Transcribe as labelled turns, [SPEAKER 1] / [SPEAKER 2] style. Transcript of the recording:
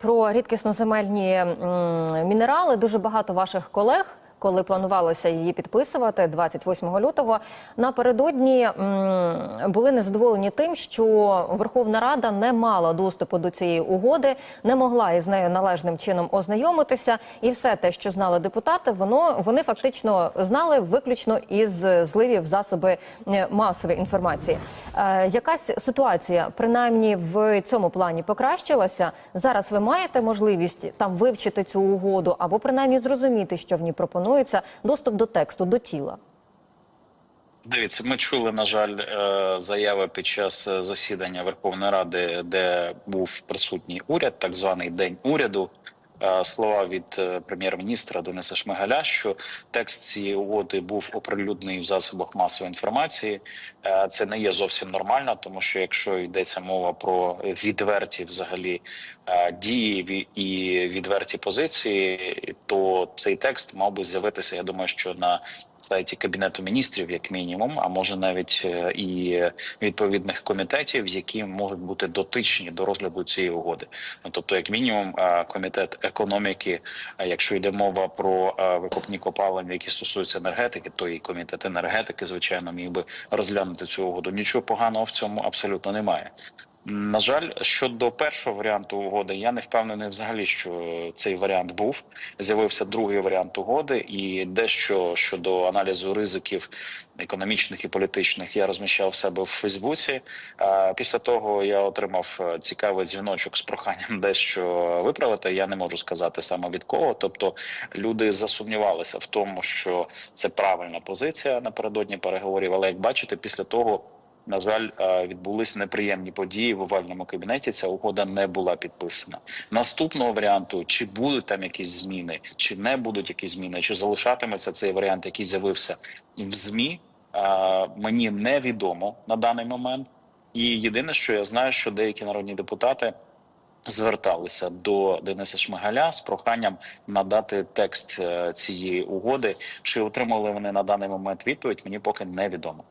[SPEAKER 1] Про рідкісноземельні мінерали дуже багато ваших колег. Коли планувалося її підписувати 28 лютого, напередодні м, були незадоволені тим, що Верховна Рада не мала доступу до цієї угоди, не могла із нею належним чином ознайомитися, і все те, що знали депутати, воно вони фактично знали виключно із зливів засоби е, масової інформації. Е, якась ситуація, принаймні в цьому плані, покращилася. Зараз ви маєте можливість там вивчити цю угоду або принаймні зрозуміти, що в ній пропонується доступ до тексту, до тіла.
[SPEAKER 2] Дивіться, ми чули, на жаль, е, заяви під час е, засідання Верховної Ради, де був присутній уряд, так званий день уряду. Е, Слова від е, прем'єр-міністра Дениса Шмигаля, що текст цієї угоди був оприлюднений в засобах масової інформації. Е, Це не є зовсім нормально, тому що якщо йдеться мова про відверті взагалі дії і відверті позиції, то цей текст мав би з'явитися. Я думаю, що на сайті кабінету міністрів, як мінімум, а може навіть е, і відповідних комітетів, які можуть бути дотичні до розгляду цієї угоди. Ну тобто, як мінімум, е, комітет економіки, якщо йде мова про е, викопні копалення, які стосуються енергетики, то і комітет енергетики, звичайно, міг би розглянути цю угоду. Нічого поганого в цьому абсолютно немає. На жаль, щодо першого варіанту угоди, я не впевнений взагалі, що цей варіант був. З'явився другий варіант угоди, і дещо щодо аналізу ризиків економічних і політичних я розміщав себе в Фейсбуці. Е, Після того я отримав е, цікавий дзвіночок з проханням дещо виправити. Я не можу сказати саме від кого. Тобто люди засумнівалися в тому, що це правильна позиція напередодні переговорів. Але як бачите, після того. На жаль, е, відбулись неприємні події в овальному кабінеті. Ця угода не була підписана. Наступного варіанту, чи будуть там якісь зміни, чи не будуть якісь зміни, чи залишатиметься цей варіант, який з'явився в змі, е, мені невідомо на даний момент. І єдине, що я знаю, що деякі народні депутати зверталися до Дениса Шмигаля з проханням надати текст е, цієї угоди. Чи отримали вони на даний момент відповідь? Мені поки невідомо.